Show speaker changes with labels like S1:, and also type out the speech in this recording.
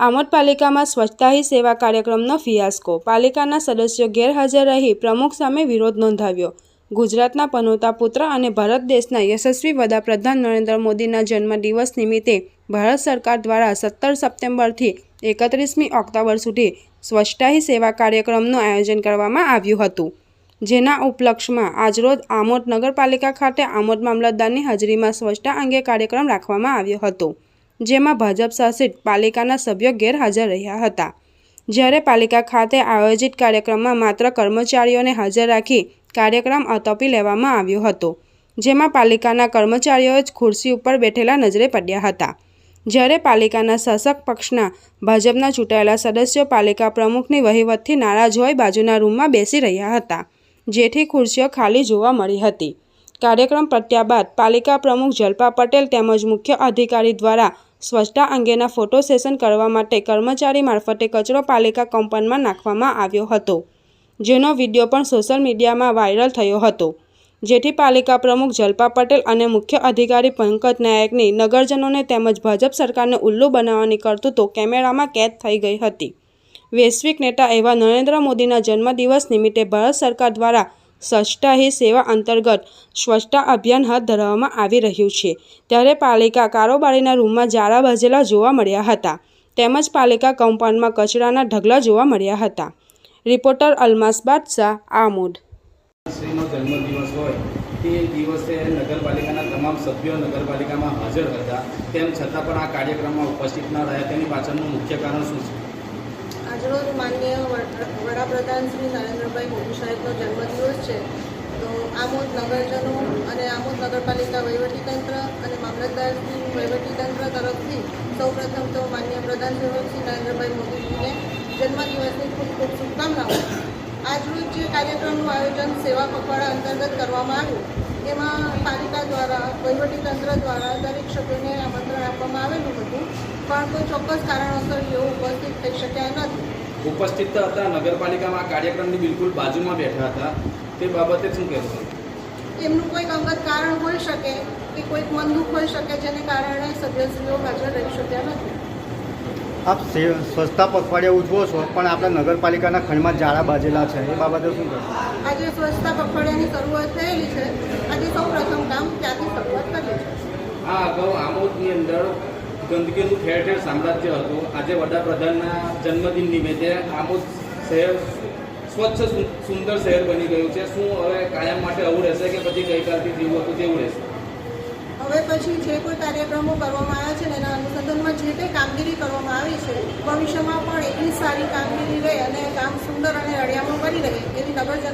S1: આમોદ પાલિકામાં સ્વચ્છતા સેવા કાર્યક્રમનો ફિયાસ્કો. પાલિકાના સદસ્યો ગેરહાજર રહી પ્રમુખ સામે વિરોધ નોંધાવ્યો. ગુજરાતના પનોતા પુત્ર અને ભારત દેશના યશસ્વી વડાપ્રધાન નરેન્દ્ર મોદીના જન્મદિવસ નિમિત્તે ભારત સરકાર દ્વારા સત્તર સપ્ટેમ્બરથી એકત્રીસમી ઓક્ટોબર સુધી સ્વચ્છતા હી સેવા કાર્યક્રમનું આયોજન કરવામાં આવ્યું હતું. જેના ઉપલક્ષમાં આજરોજ આમોદ નગરપાલિકા ખાતે આમોદ મામલતદારની હાજરીમાં સ્વચ્છતા અંગે કાર્યક્રમ રાખવામાં આવ્યો હતો. જેમાં ભાજપ શાસિત પાલિકાના સભ્યો ગેરહાજર રહ્યા હતા. જ્યારે પાલિકા ખાતે આયોજિત કાર્યક્રમમાં માત્ર કર્મચારીઓને હાજર રાખી કાર્યક્રમ અતોપી લેવામાં આવ્યો હતો, જેમાં પાલિકાના કર્મચારીઓ જ ખુરશી ઉપર બેઠેલા નજરે પડ્યા હતા. જ્યારે પાલિકાના શાસક પક્ષના ભાજપના ચૂંટાયેલા સદસ્યો પાલિકા પ્રમુખની વહીવટથી નારાજ હોઈ બાજુના રૂમમાં બેસી રહ્યા હતા, જેથી ખુરશીઓ ખાલી જોવા મળી હતી. કાર્યક્રમ પત્યા બાદ પાલિકા પ્રમુખ જલ્પા પટેલ તેમજ મુખ્ય અધિકારી દ્વારા સ્વચ્છતા અંગેના ફોટો સેશન કરવા માટે કર્મચારી મારફતે કચરો પાલિકા કંપનમાં નાખવામાં આવ્યો હતો, જેનો વીડિયો પણ સોશિયલ મીડિયામાં વાયરલ થયો હતો. જેથી પાલિકા પ્રમુખ જલ્પા પટેલ અને મુખ્ય અધિકારી પંકજ નાયકની નગરજનોને તેમજ ભાજપ સરકારને ઉલ્લુ બનાવવાની કરતૂતો કેમેરામાં કેદ થઈ ગઈ હતી. વૈશ્વિક નેતા એવા નરેન્દ્ર મોદીના જન્મદિવસ નિમિત્તે ભારત સરકાર દ્વારા સ્વચ્છતા હી સેવા અંતર્ગત. સ્વચ્છતા અભિયાન હાથ ધરવામાં આવી રહ્યું છે. ત્યારે પાલિકા કારોબારીના રૂમમાં જાળા બાજેલા જોવા મળ્યા હતા. તેમજ પાલિકા કમ્પાઉન્ડમાં કચરાના ઢગલા જોવા મળ્યા હતા. રિપોર્ટર અલમાસ બાદશાહ, આમોદ.
S2: તે દિવસે નગરપાલિકાના તમામ સભ્યો નગરપાલિકામાં હાજર હતા. તેમ છતાં પણ આ કાર્યક્રમમાં ઉપસ્થિત ન રહ્યા. તેની પાછળનું મુખ્ય કારણ શું છે?
S3: આજરોજ માનનીય વડ- વડાપ્રધાન શ્રી નરેન્દ્રભાઈ મોદી સાહેબનો જન્મદિવસ છે. તો આમોદ નગરજનો અને આમોદ નગરપાલિકા વહીવટીતંત્ર અને મામલતદાર શ્રી વહીવટીતંત્ર તરફથી સૌપ્રથમ તો માનનીય પ્રધાન શ્રી નરેન્દ્રભાઈ મોદીજીને જન્મદિવસની ખૂબ ખૂબ શુભકામનાઓ. આજરોજ જે કાર્યક્રમનું આયોજન સેવા પખવાડા અંતર્ગત કરવામાં આવ્યું એમાં પાલિકા દ્વારા વહીવટીતંત્ર દ્વારા દરેક સભ્યોને આમંત્રણ આપવામાં આવેલું હતું પણ કોઈ ચોક્કસ કારણોસર તેઓ ઉપસ્થિત થઈ શક્યા નથી.
S2: ઉપસ્થિત હતા નગરપાલિકામાં કાર્યક્રમની બિલકુલ બાજુમાં બેઠા હતા. તે બાબતે શું કહેશો
S3: એમનું કોઈક અંગત કારણ હોઈ શકે કે કોઈક મનદુખ હોઈ શકે જેને કારણે સભ્યશ્રીઓ હાજર રહી શક્યા નથી.
S4: આપ સ્વચ્છતા પખવાડિયા ઉજવો છો પણ આપણા નગરપાલિકાના ખંડમાં જાળા બાજેલા છે. એ બાબતે શું કહો
S3: આજે સ્વચ્છતા પખવાડિયાની શરૂઆત થયેલી છે આજે સૌ પ્રથમ કામ ત્યાંથી શરૂઆત કરીએ છીએ
S2: આ અગાઉ આમોદની અંદર ગંદકીનું ઠેર ઠેર સામ્રાજ્ય હતું. આજે વડાપ્રધાનના જન્મદિન નિમિત્તે આમોદ શહેર સ્વચ્છ સુંદર શહેર બની ગયું છે. શું હવે કાયમ માટે આવું રહેશે કે પછી ગઈકાલથી જેવું હતું તેવું રહેશે?
S3: હવે પછી જે કોઈ કાર્યક્રમો કરવામાં આવ્યા છે ને એના અનુસંધાનમાં જે કંઈ કામગીરી કરવામાં આવી છે, ભવિષ્યમાં પણ એટલી સારી કામગીરી રહે અને કામ સુંદર અને અળિયામણું બની રહે બધી શુભકામનાઓ